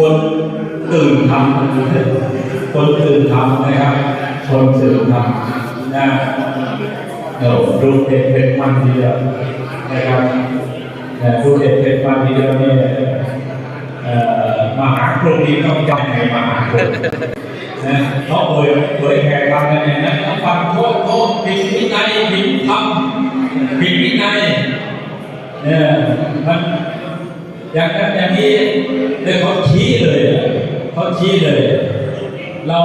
คนตื่นทำคนตื่นทำนะครับ คนตื่นทำนะเออรูปเด็ดเป็นมันทีเดียวนะครับแต่รูปเด็ดเป็นมันทีเดียวเนี่ยเอ่อมหากรุงนี้ต้องจำในมหากรุงนะเพราะเผยเผยแผ่ทำกันเนี่ยนะฟังโทษโทษผิดวินัยผิดธรรมผิดวินัยเนี่ยมัน อย่างนั้นอย่างนี้เลยเขาชี้เลยเขาชี้เลย เรา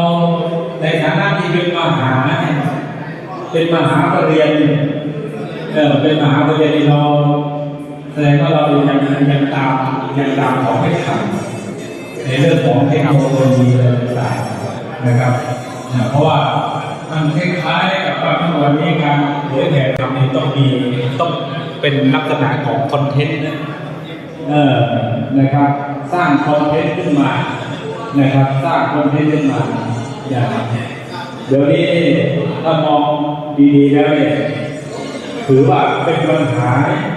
ในฐานะที่เป็นมหาเนี่ยเป็นมหาปรริญญาเออเป็นมหาปรริญญาเราแสดงว่าเรายังยังตามยังตามของไม่ทันในเรื่องของเทคโนโลยีอะไรต่างๆนะครับ เพราะว่ามันคล้ายๆกับว่าเมื่อวันนี้การเผยแผ่ธรรมนี่ต้องมีต้องเป็นลักษณะของคอนเทนต์นะ เออนะครับ สร้างคอนเทนต์ขึ้นมานะครับ สร้างคอนเทนต์ขึ้นมาอย่างเดี๋ยวนี้ถ้ามองดีๆแล้วเนี่ยถือว่าเป็นปัญหา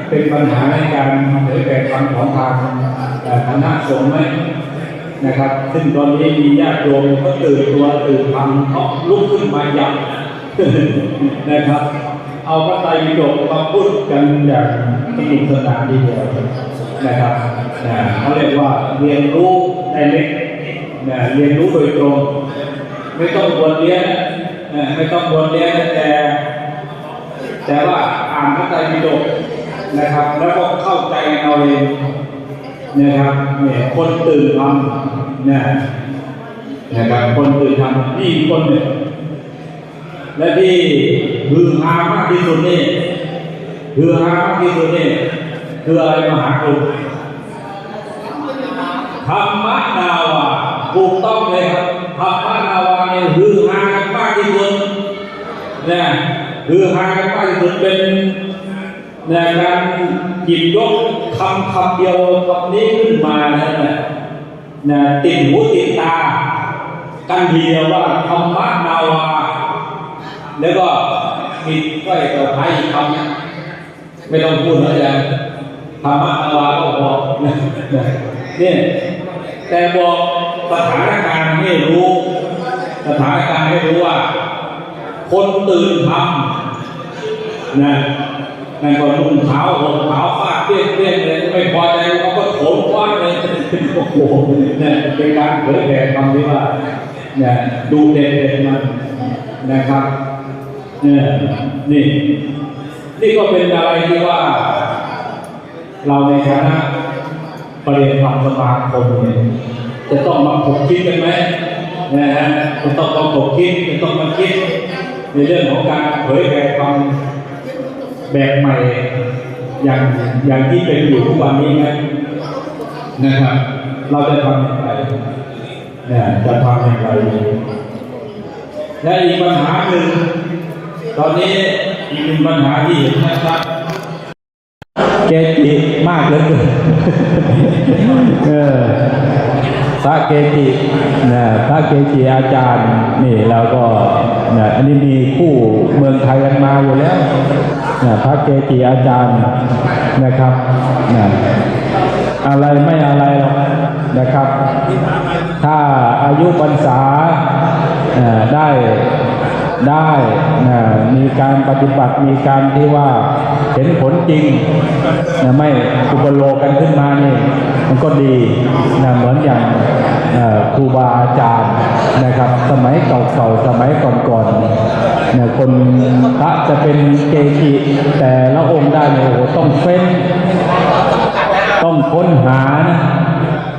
เป็นปัญหาในการเผยแผ่ธรรมของทางเอ่อคณะสงฆ์ไหมนะครับ ซึ่งตอนนี้มีญาติโยมก็ตื่นตัวตื่นทำเขาลุกขึ้นมายับนะครับ เอาพระไตรปิฎกมาพูดกันอย่างสนุกสนานทีเดียว นะครับนะเขาเรียกว่าเรียนรู้ในเล็กนะเรียนรู้โดยตรง ไม่ต้องบวชเรียนนะไม่ต้องบวชเรียนแต่ แต่ว่าอ่านพระไตรปิฎกนะครับ แล้วก็เข้าใจเอาเองนะครับเนี่ยคนตื่นทำนะนะครับคนตื่นทำนี่คนหนึ่งและที่ฮือฮามากที่สุดนี่ฮือฮามากที่สุดนี่ คืออะไรมหากรุงธรรมนาวาถูกต้องเลยครับธรรมนาวาเนี่ยฮือฮากันมากที่สุดนะฮือฮากันมากที่สุดเป็นนะการหยิบยกคำคำเดียวคำนี้ขึ้นมานะนะติดหูติดตา กันเดียวว่าธรรมนาวา แล้วก็มีก้อยต่อท้ายอีกคำนะไม่ต้องพูดแล้วอาจารย์ รรมะอวาก็บอกเนี่ยแต่บอกสถานการณ์ให้รู้ สถานการณ์ให้รู้ว่า คนตื่นทำนะนั่นก็นุ่งขาวห่มขาฟาดเปี้ยเปี้ยเลยไม่พอใจเขาก็โถมคว้าเลยโอ้โหเนี่ยเป็นการเผยแผ่คำที่ว่าเนี่ยดูเด่นๆมันนะครับเนี่ยนี่นี่ก็เป็นอะไรที่ว่า เราในฐานะประเรียนความสมาคมเนี่ยจะต้องมาถกคิดกันไหมนะฮะจะต้องมาถกคิดจะต้องมาคิด ในเรื่องของการเผยแผ่ความแบบใหม่อย่างอย่างที่เป็นอยู่ทุกวันนี้ไหมนะครับ เราจะทำอย่างไรเนี่ยจะทำอย่างไรและอีกปัญหาหนึ่งตอนนี้อีกหนึ่งปัญหาที่เห็นนะครับ เกจิมากเหลือเกินเออพระเกจินะพระเกจิอาจารย์นี่แล้วก็นะอันนี้มีคู่เมืองไทยกันมาอยู่แล้วนะพระเกจิอาจารย์นะครับนะอะไรไม่อะไรหรอกนะครับ ถ้าอายุพรรษาเอ่อได้ ได้นะมีการปฏิบัติมีการที่ว่าเห็นผลจริงนะไม่อุปโลกันขึ้นมานี่มันก็ดีนะเหมือนอย่างครูบาอาจารย์นะครับ สมัยเก่าๆสมัยก่อนๆนะคนพระจะเป็นเกจิแต่ละองค์ได้เนี่ยโอ้โหต้องเฟ้น ต้องค้นหานะ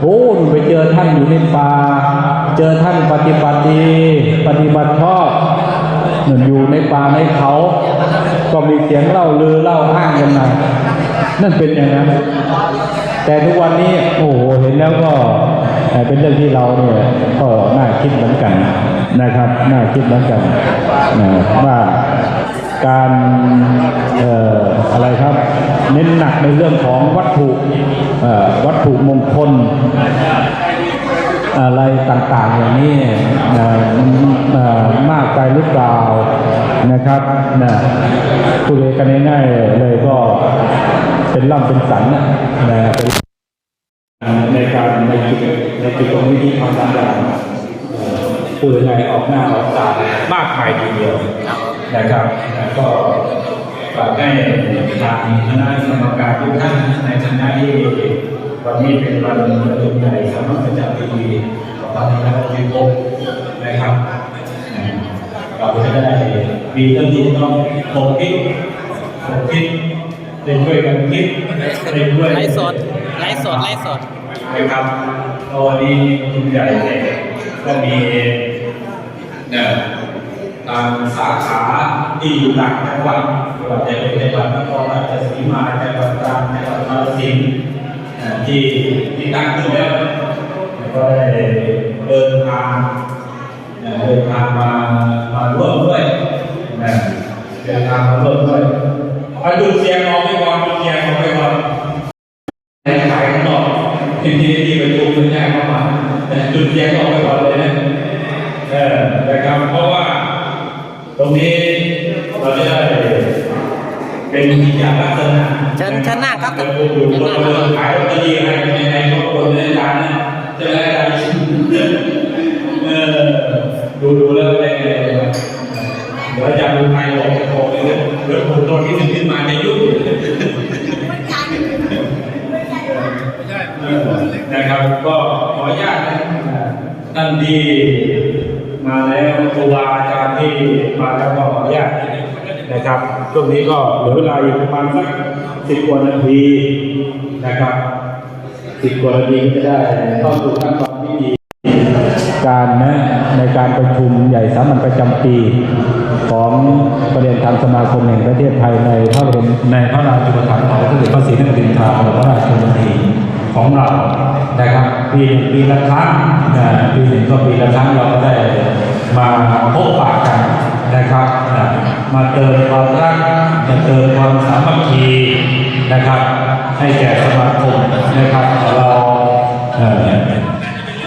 โอ้หไปเจอท่านอยู่ในป่าเจอท่านปฏิบัติดี ปฏิบัติชอบ อยู่ในป่าในเขา ก็มีเสียงเล่าลือเล่าอ้างกันมานั่นเป็นอย่างนั้น แต่ทุกวันนี้โอ้โหเห็นแล้วก็เอ่อเป็นเรื่องที่เราเนี่ยก็น่าคิดเหมือนกันนะครับน่าคิดเหมือนกันนะว่าการเอ่ออะไรครับ เน้นหนักในเรื่องของวัตถุเอ่อวัตถุมงคล อะไรต่างๆอย่างนี้มากไปหรือเปล่านะครับนะพูดกันง่ายๆเลยก็เป็นล่ำเป็นสันนะในการในกิจในจุดตรงนี้ที่ทำตามอย่างเอ่อพูดยังไงออกหน้าออกตามากมายทีเดียวนะครับก็ฝากให้ทางคณะกรรมการทุกท่านในคณะที่ วันนี้เป็นวันประชุมใหญ่สามัญประจำปี2566นะครับ เราจะได้มีเรื่องที่ต้องคงคิดคงคิดเรียนด้วยกันคิดเรียนด้วยไลฟ์สดไลฟ์สดไลฟ์สดนะครับตอนนี้คุณใหญ่เนี่ยก็มีเนี่ยตามสาขาที่อยู่ต่างจังหวัดไม่ว่าจะเป็นจังหวัดนครราชสีมาจังหวัดตรังจังหวัดกาฬสินธุ์อ่า ที่ที่ตั้งขึ้นแล้วก็ได้เดินทางเดินทางมามาร่วมด้วยนะเดินทางมาร่วมด้วยเอาจุดเสียงออกไปก่อนจุดเสียงออกไปก่อนในขายข้างนอกที่ที่ที่ประชุมเป็นแยกเข้ามาแต่จุดเสียงออกไปก่อนเลยนะเออนะครับเพราะว่าตรงนี้เราจะได้ เป็นกิจลักษณะเชิญเชิญหน้าครับเดินอยู่บนเดินขายลอตเตอรี่อะไรในในครอบครัวในร้านนะจะได้ได้เออดูดูแล้วได้ไงเดี๋ยวอาจารย์ดูไทยบอกจะบอกเลยนะเดี๋ยวผมโดนที่หนึ่งขึ้นมาจะยุ่งเออนะครับก็ขออนุญาตนะท่านที่มาแล้วครูบาอาจารย์ที่มาแล้วก็ขออนุญาต นะครับ ช่วงนี้ก็เหลือเวลาอีกประมาณสักสิบกว่านาทีนะครับสิบกว่านาทีก็จะได้เข้าสู่ขั้นตอนที่ดีการนะในการประชุมใหญ่สามัญประจำปี ของประเด็นธรรมสมาคมแห่งประเทศไทยในพระบรมในพระราชูปถัมภ์ของสมเด็จพระศรีนครินทราบรมราชชนนีของเรานะครับปีหนึ่งปีละครั้งนะปีหนึ่งก็ปีละครั้งเราก็ได้มาพบปะกัน นะครับนะมาเติมความรักมาเติมความสามัคคีนะครับ ให้แก่สมาคมนะครับเรา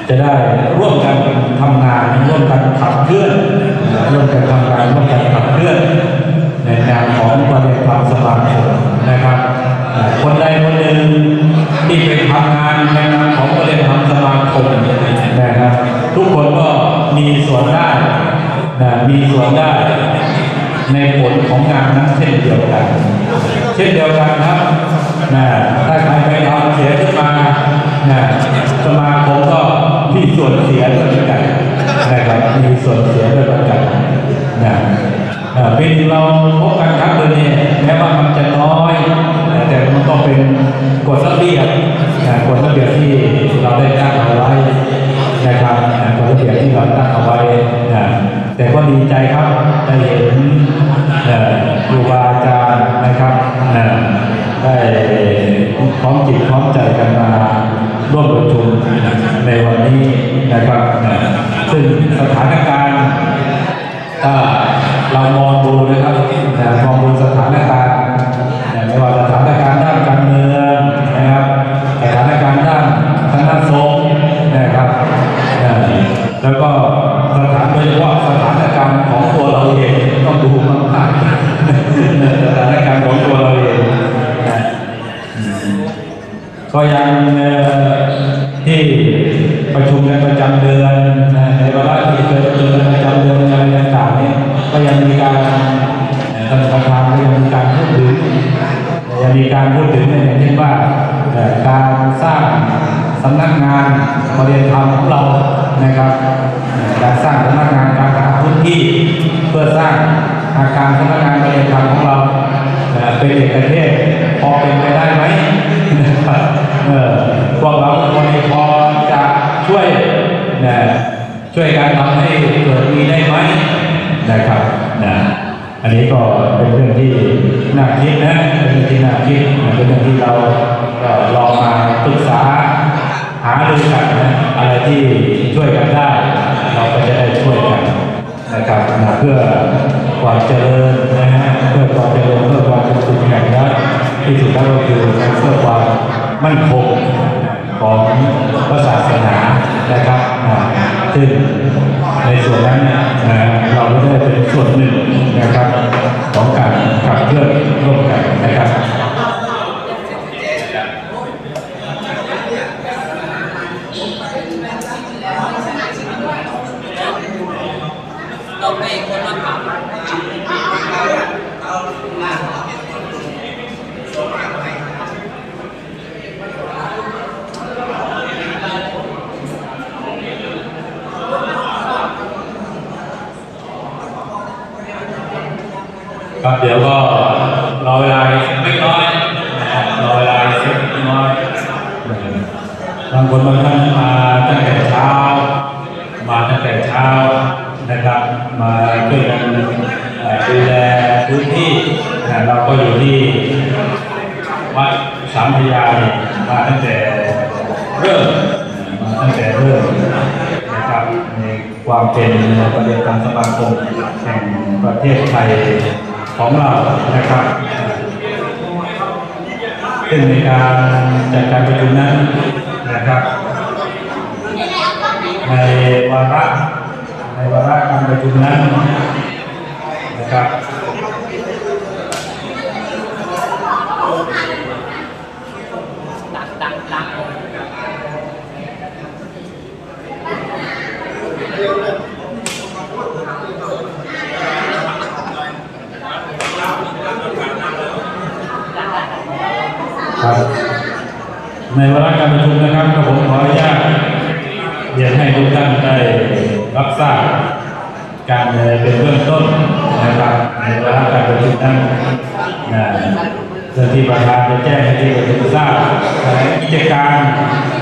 จะได้ร่วมกันทำงานร่วมกันขับเคลื่อนร่วมกัน ความเจริญนะฮะเพื่อความเจริญเพื่อความเป็นสุขแห่งนั้นที่สุดแล้วก็คือเพื่อความมั่นคงของพระศาสนานะครับนะซึ่งในส่วนนั้นเนี่ยนะเราได้เป็นส่วนหนึ่งนะครับของการขับเคลื่อนร่วมกันนะครับ ครับเดี๋ยวก็รอเวลาอีกสักเล็กน้อยรอเวลาสักเล็กน้อยบางคนบางท่านมาตั้งแต่เช้า มาตั้งแต่เช้า นะครับ มาช่วยกันดูแลพื้นที่เราก็อยู่ที่วัดสามพยาเนี่ยมาตั้งแต่เริ่มมาตั้งแต่เริ่มนะครับในความเป็นประเด็นการสมาคมแห่งประเทศไทยของเรานะครับซึ่งในการจัดการประชุมนั้นนะครับในวาระ วาระการประชุมนั้นนะครับครับในวาระการประชุมนะครับก็ผมขออนุญาตเรียนให้ทุกท่านได้รับ ทราบการเอ่อเป็นเบื้องต้นนะครับในวาระการประชุมนั้นนะเรื่องที่ประธานจะแจ้งให้ที่ประชุมทราบในกิจการ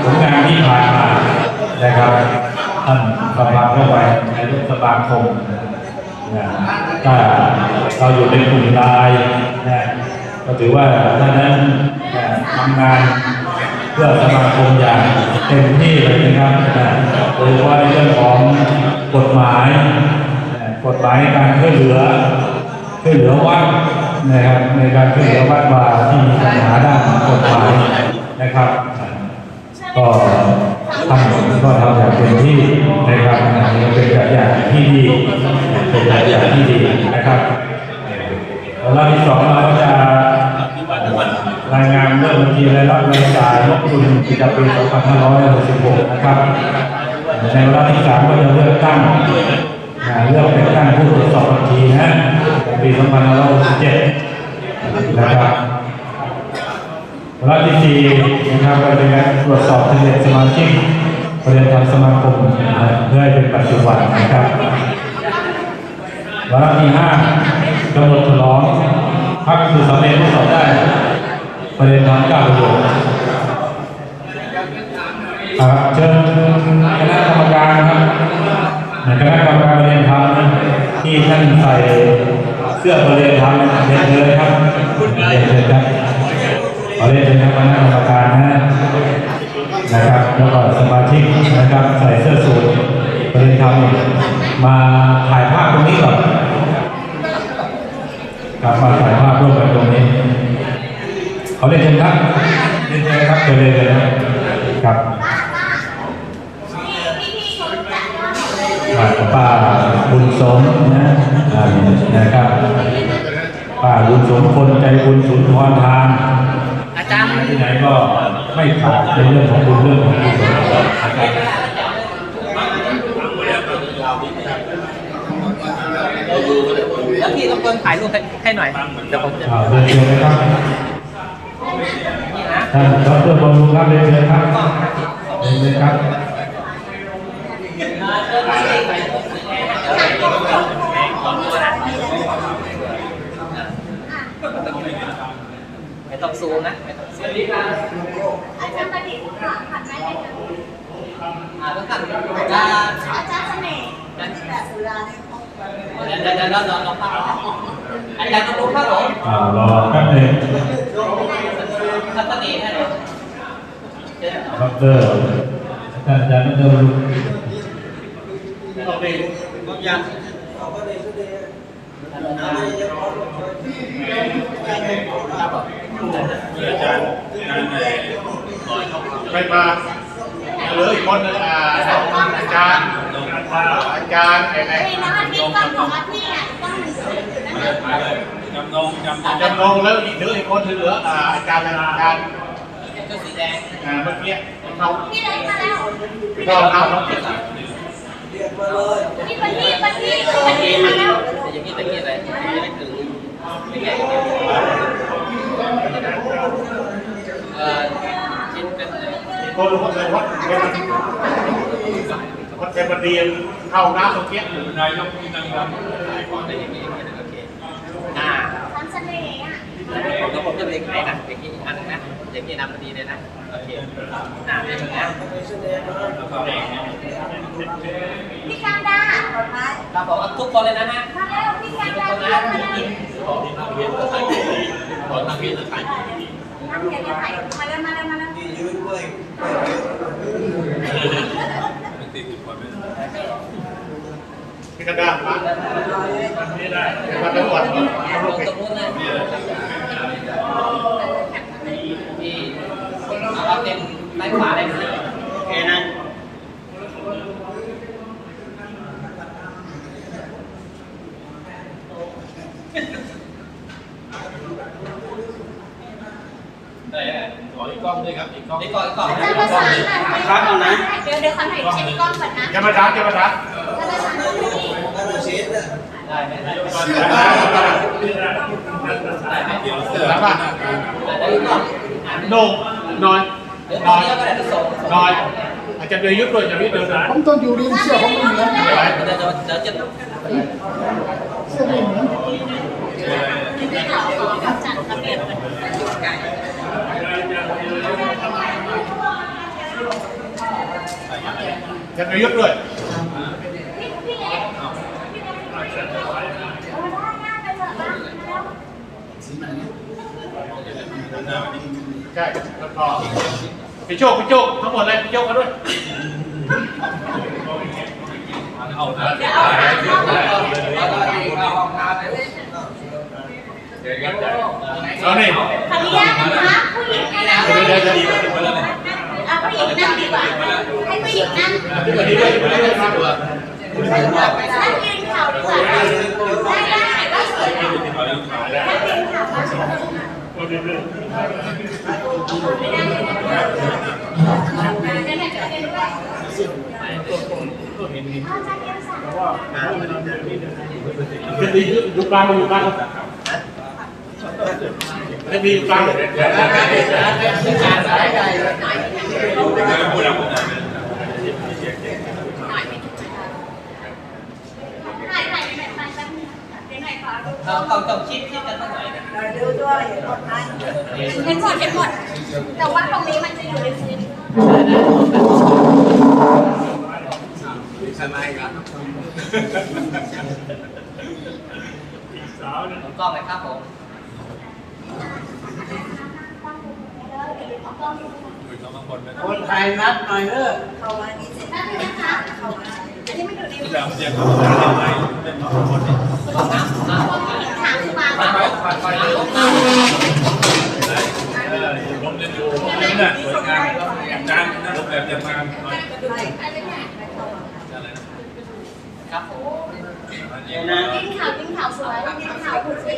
ผลงานที่ผ่านมานะครับท่านประธานเข้าไปในรูปสมาคมนะถ้าเราอยู่ในกลุ่มไลน์นะก็ถือว่าท่านนั้นทำงาน เพื่อสมาคมอย่างเต็มที่เลยนะครับนะโดยเฉพาะในเรื่องของกฎหมาย กฎหมายการช่วยเหลือช่วยเหลือวัดนะครับในการช่วยเหลือวัดวาที่มีปัญหาด้านกฎหมายนะครับก็ทำก็ทำอย่างเต็มที่นะครับนนี้เป็นแบบอย่างที่ดีเป็นแบบอย่างที่ดีนะครับแล้วที่สองเราก็จะ รายงานเรื่องบัญชีรายรับรายจ่ายงบดุลประจำปี2566 นะครับ ในวาระที่สามก็จะเลือกตั้งเลือกแต่งตั้งผู้ตรวจสอบบัญชีนะปี2567 นะครับวาระที่สี่นะครับก็เป็นการตรวจสอบทะเบียนสมาชิกประเด็นทางสมาคมนะเพื่อให้เป็นปัจจุบันนะครับวาระที่ห้ากำหนดฉลองพักคือสำเร็จทดสอบได้ ประเด็นทางกาวประโยชน์ครับเชิญคณะกรรมการครับคณะกรรมการประเด็นธรรมนะที่ท่านใส่เสื้อประเด็นธรรมเรียนเชิญครับเรียนเชิญครับขอเรียนเชิญท่านคณะกรรมการนะนะครับแล้วก็สมาชิกนะครับใส่เสื้อสูทประเด็นธรรมมาถ่ายภาพตรงนี้ก่อนครับมาถ่ายภาพร่วมกัน ตรงนี้ขอเรียนเชิญครับเรียนเชิญครับเชิญเลยนะครับป้าป้าบุญสมนะอ่านะครับป้าบุญสมคนใจบุญสุนทรทานอาจารย์ที่ไหนก็ไม่ขาดในเรื่องของบุญเรื่องของกุศลนะครับแล้วพี่ต้องเพิ่มถ่ายรูปให้ให้หน่อยเดี๋ยวผมจะอ่าเรียนเชิญนะครับนี่นะ ท่านดรบำรุงครับเรียนเชิญครับเรียนเชิญครับไม่ต้องซูมนะไม่ต้องซูมอาจารย์ประดิษฐ์ผ่านไหมคะอ่าต้องขัดจะอาจารย์เสน่ห์แต่สุราในห้องเดี๋ยวเดี๋ยวเดี๋ยวเราเราเราพักอาจารย์ต้องรู้ครับผมอ่ารอแป๊บหนึง ทัศนีให้เลยดรท่านอาจารย์ดรบำรุงไปมาเหลืออีกคนนึงอ่าอาจารย์อาจารย์อ้ไหนเฮ้ยน้องอาทิตย์ต้องของอาทิตย์อะต้อง หนึ่งสือนั่นแหละจำลงแล้วอีเหลืออีกคนที่เหลืออาจารย์อาจารย์ชุดสีแดงอ่าเมื่อกี้เขาพี่เล็กมาแล้วเขาเขาเขานี่ปันนี่ปันนี่ปันนี่มาแล้วอย่างนี้ตะกี้อะไรไม่ได้ถึงไม่แก่เอ่อชิ้นเป็นคนรู้ว่าเลยวัดเป็นวัดเป็นบันเดียนเข้าน้ำตรงเกี้ยนายกที่นั่งรับเป็น อย่างนี้โอเคอ่าทำเสน่ห์อะผมก็ผมจะเล็กไหนนะอย่างนี้อันนึงนะอย่างนี้นำพอดีเลยนะโอเคอ่าเป็นอย่างนี้พี่กันดาครับผมทุกคนเลยนะฮะมาแล้วพี่กันดามาแล้วมาแล้วนั่งเดี๋ยวถ่ายมาแล้วมาแล้วมาแล้ว พี่กระดาษมามาตำรวจตรงนู้นนะที่เอาเต็มด้านขวาได้ไหมโอเคนะขออีกกล้องด้วยครับอีกกล้องนี่ก่อนก่อนจะประสานหน่อยครับเอานะเดี๋ยวเดี๋ยวขอถ่ายเช็คกล้องก่อนนะจะมาทักจะมาทัก จะประสานที่นี่ ได้ไหมได้ไหมเดี๋ยวเสื้อรับป่ะได้ก่อนโน่นอนเดี๋ยวนตออนนนี้ก็ได้ส่งนอนอาจจะเดินยุดด้วยจะยุดเดินนะผมต้องอยู่ริมเสื้อของมันนะเดี๋ยวเดี๋ยวเดี๋ยวจะเสื้อริมนะที่เขาขอจัดระเบียบจะเดินยุดด้วย พี่พี่เล็กพี่เล็กเอาได้หน้าไปเถอะนะ ใช่แล้วก็พี่โชคพี่โชคทั้งหมดเลยพี่โชคมาด้วยเอาได้เดี๋ยวเอาขาเข้ามาเอานี่ขออนุญาตนะคะผู้หญิงนะเดี๋ยวเดี๋ยวเดี๋ยวเอาผู้หญิงนั่งดีกว่าให้ผู้หญิงนั่งที่วันนี้ด้วยวันนี้ด้วยครับนั่งยืนเข่าดีกว่าได้ได้ถ่ายก็สวยนะนั่งยืนเข่า ก็ม่ได้เยนะยจะเป็นด้วยเอาใจเย็นสั่นจะดีอยู่กลางอยู่กลางจะดีอยู่กลางพูดแล้วพูดแล้วถ่ายถ่ายถ่ายถ่ายแป๊บนึงเดี๋ยวหน่อยขอดูต้อง ต้องต้องคิดคิดกันหน่อยนะเห็นหมดเห็นหมด แต่ว่าตรงนี้มันจะอยู่ในพื้นผมกล้องเลยครับผมคนไทยนัดหน่อยเด้อแป๊บนึงนะคะอันนี้มันอยู่ในที่แบบเสียงเขาจะทำไมเป็นสองคนนี่ กล้องน้ำน้ำ ถามคือมา ไปไปไปไปเลยลมเล่นดูนี่แหละสวยงามจานนั่งแบบจะมาหน่อย ครับผม กินข่าวกินข่าวสวยกินข่าวคุณสี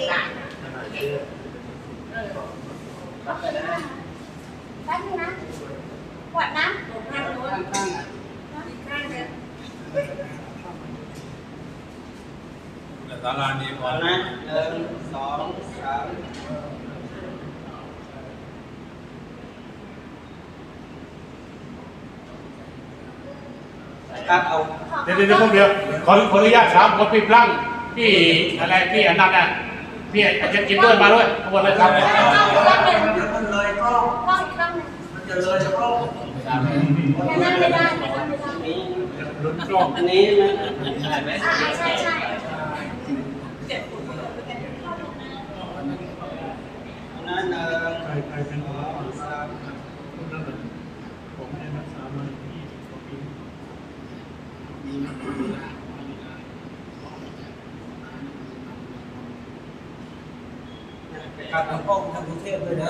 ก็คือแป๊บนึงนะขวดน้ำทางโน้นข้างเดียว ศาลานี้ก่อน นะหนึ่งสองสามครับเอา เดี๋ยวเดี๋ยวขอขออนุญาตถามคนพี่พลังพี่อะไรพี่อนันต์น่ะพี่อาจารย์กินด้วยมาด้วยทุกคนเลยครับมันเลยก็กล้องกล้องหนึ่งมันจะเลยจะก็ยังนั่งไม่ได้ยังนั่งไม่ได้อันนี้นะใช่ไหมอ่ใช่ใช่ อันนั้นเออสาม การทำกล้องทางกรุงเทพเลยน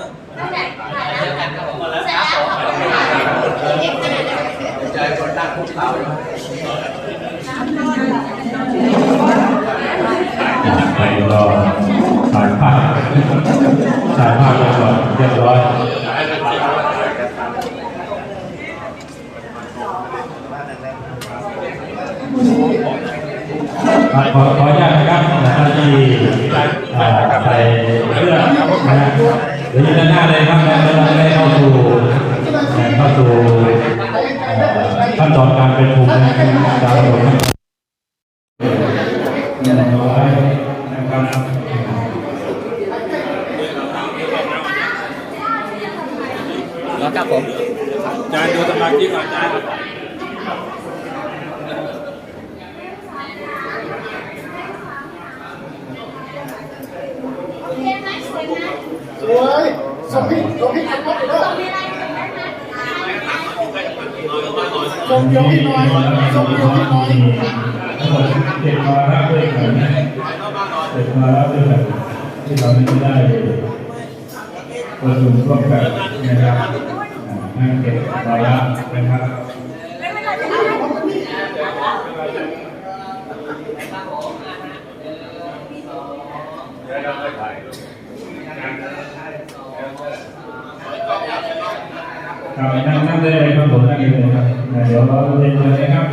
ขอขออนุญาตนะครับท่านที่ไปเพื่องนะหรือยืนด้านหน้าเลยครับ ครับนั่งนั่งได้เลยครับผมนั่งได้เลยครับเดี๋ยวเราเรียนเลยนะครับ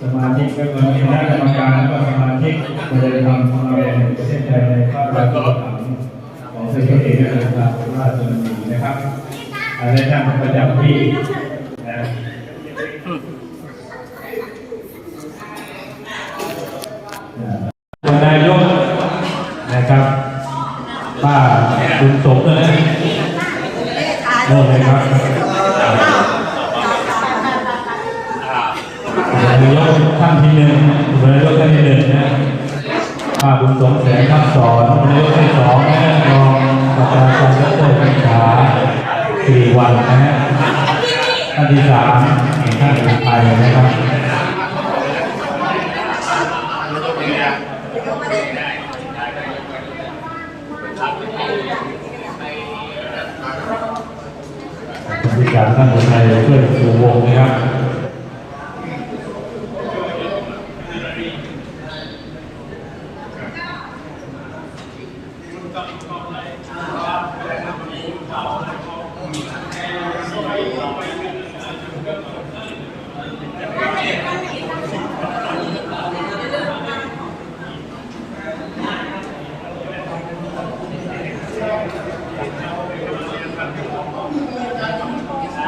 สมาชิกก็คือคณะกรรมการและก็สมาชิกบริษัทำของเราในประเทศไทยในภาคราชการของประเทศเอกราชราชมนีนะครับอาได้นั่งประจำที่นะ นายกนะครับป้าคุณสมนะเริ่มเลยครับนายกท่านที่หนึ่งนายกท่านที่หนึ่งนะป้าบุญสมแสงทับสอนนายกที่สองนะรองประธานการรัฐศึกษาสี่วันนะฮะท่านที่สามท่านอุทัยนะครับ บริการท่านคนไทยเพื่อนสู่วงนะครับ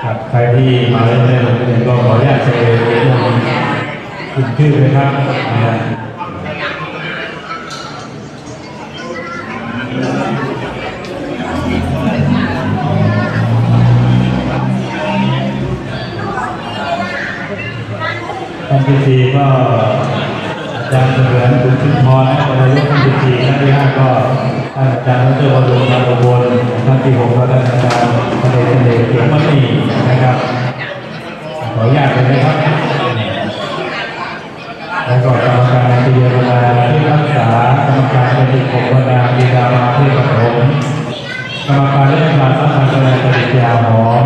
ครับใครที่มาเล่นในโรงเรียนก็ขออนุญาตเชิญลงขึ้นชื่อเลยครับนะฮะ ท่านที่สี่ก็อาจารย์เสมือนคุณชุมพรนะวรยุทธ์ท่านที่สี่ท่านที่ห้าก็ท่านอาจารย์ดรวรุณนามบลท่านที่หกก็ท่านอาจารย์ทะเลทะเลเขียวมณีนะครับขออนุญาตเลยนะครับแล้วก็กรรมการพิจารณาที่รักษากรรมการเป็นติปกบาบิดามาที่ปฐมกรรมการเรื่องการสัมพันธ์กับปฏิยาหอม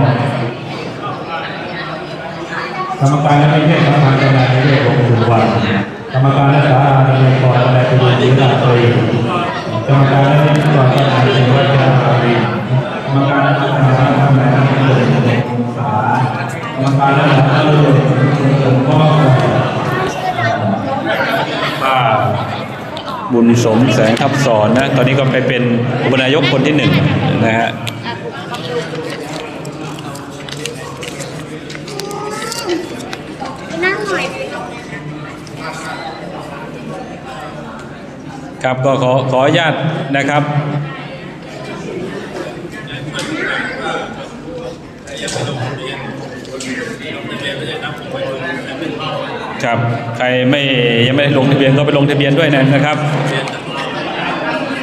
กรรมการและไม่ใช่สัมพันธ์กับนายเรื่องของสุวรรณกรรมการและสาราดำเนินก่อนนายประยุทธ์วิราตรีกรรมการและไม่ใช่ก่อนนายเฉลิมชัยอารีกรรมการและสาราทำนายประยุทธ์สากรรมการและสาราดำเนินผมก็ป้าบุญสมแสงทับสอนนะ ตอนนี้ก็ไปเป็นอุปนายกคนที่หนึ่งนะฮะ นั่งหน่อย ครับก็ขอขออนุญาตนะครับครับใครไม่ยังไม่ได้ลงทะเบียนก็ไปลงทะเบียนด้วยนะนะครับ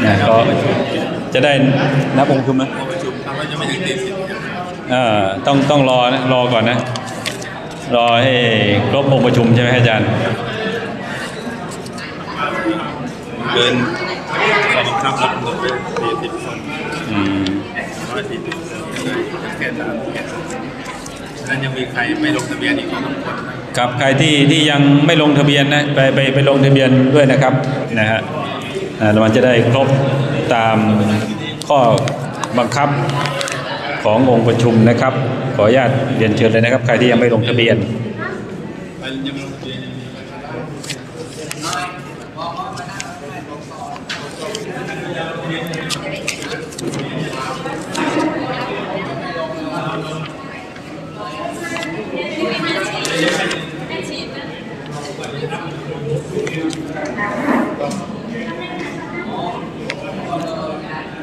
นะก็จะได้นับองค์ชุมนะเอ่อต้องต้องรอนะรอก่อนนะ รอให้ครบองค์ประชุมใช่ไหมอาจารย์เกินข้องครับหมดเลยสี่สิบคนอืมร้อยสี่สิบแค่สามแค่สามนั้นยังมีใครไม่ลงทะเบียนอีกสองสามคนครับใครที่ที่ยังไม่ลงทะเบียนนะไปไปไปลงทะเบียนด้วยนะครับนะฮะอ่ามันจะได้ครบตามข้อบังคับ ขององค์ประชุมนะครับ ขออนุญาตเรียนเชิญเลยนะครับ ใครที่ยังไม่ลงทะเบียน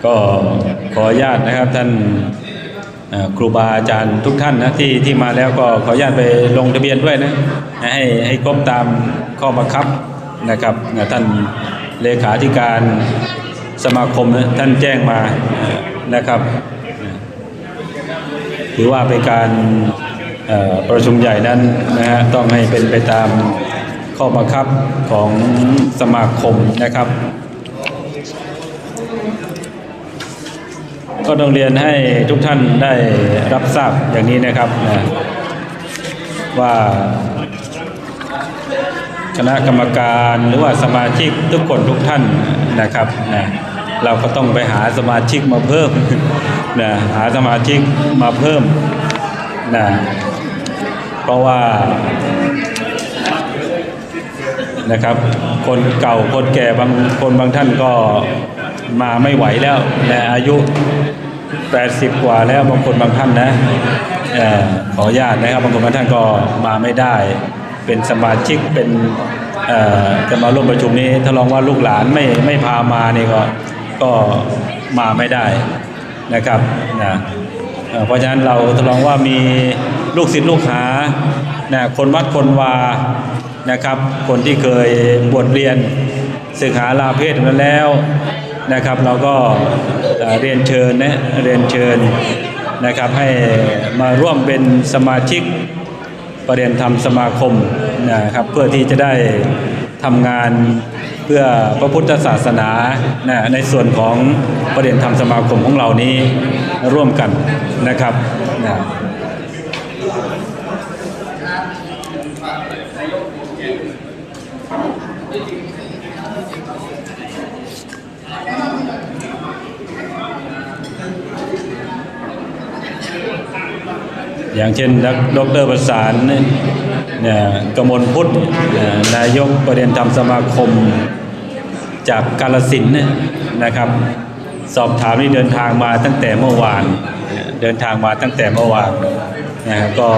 ก็ขออนุญาตนะครับท่าน ครูบาอาจารย์ทุกท่านนะที่ที่มาแล้วก็ขออนุญาตไปลงทะเบียนด้วยนะให้ให้ครบตามข้อบังคับนะครับนะท่านเลขาธิการสมาคมนะท่านแจ้งมานะครับ ถือว่าเป็นการประชุมใหญ่นั้นนะฮะต้องให้เป็นไปตามข้อบังคับของสมาคมนะครับ ก็ต้องเรียนให้ทุกท่านได้รับทราบอย่างนี้นะครับนะว่าคณะกรรมการหรือว่าสมาชิกทุกคนทุกท่านนะครับนะเราก็ต้องไปหาสมาชิกมาเพิ่มนะหาสมาชิกมาเพิ่มนะเพราะว่านะครับ คนเก่าคนแก่บางคนบางท่านก็ มาไม่ไหวแล้วนะอายุ 80 กว่าแล้วบางคนบางท่านนะขออนุญาตนะครับบางคนบางท่านก็มาไม่ได้ เป็นสมาชิกเป็นจะมาร่วมประชุมนี้ถ้าลองว่าลูกหลานไม่ไม่พามานี่ก็ก็มาไม่ได้นะครับนะเพราะฉะนั้นเราทดลองว่ามีลูกศิษย์ลูกหานะคนวัดคนวานะครับ คนที่เคยบวชเรียนศึกษาลาเพศมาแล้ว นะครับ เราก็เรียนเชิญนะเรียนเชิญนะครับให้มาร่วมเป็นสมาชิกประเด็นธรรมสมาคมนะครับเพื่อที่จะได้ทำงานเพื่อพระพุทธศาสนานะในส่วนของประเด็นธรรมสมาคมของเรานี้ร่วมกันนะครับนะ อย่างเช่นดรประสานเนี่ยกมลพุทธนายกประเด็นธรรมสมาคมจากกาลสินนะครับ สอบถามนี่เดินทางมาตั้งแต่เมื่อวาน เดินทางมาตั้งแต่เมื่อวานนะก็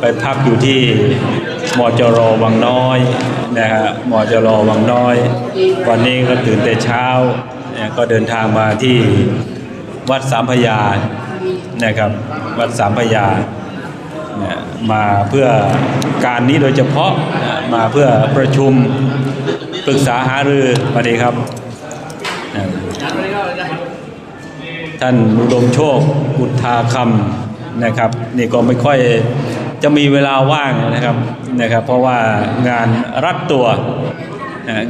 ไปพักอยู่ที่มอจรอวังน้อยนะฮะมอจรอวังน้อย วันนี้ก็ตื่นแต่เช้าก็เดินทางมาที่วัดสามพยานะครับ วัดสามพยาเนี่ยมาเพื่อการนี้โดยเฉพาะมาเพื่อประชุมปรึกษาหารือสวัสดีครับ ท่านอุดมโชคอุทาคำนะครับนี่ก็ไม่ค่อยจะมีเวลาว่างนะครับนะครับ เพราะว่างานรัดตัว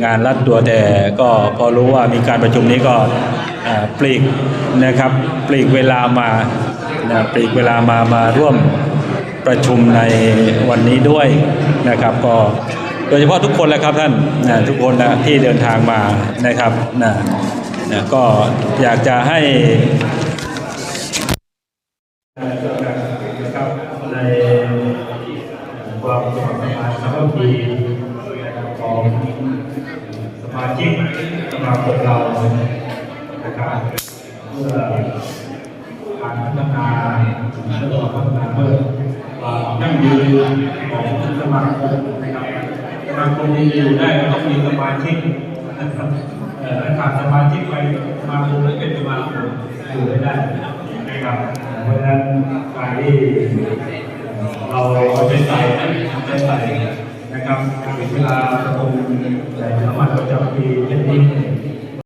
งานรัดตัวแต่ก็พอรู้ว่ามีการประชุมนี้ก็ปลีกนะครับปลีกเวลามา นะปลีกเวลามามาร่วมประชุมในวันนี้ด้วยนะครับก็โดยเฉพาะทุกคนแหละครับท่านนะทุกคนนะที่เดินทางมานะครับนะนะก็อยากจะให้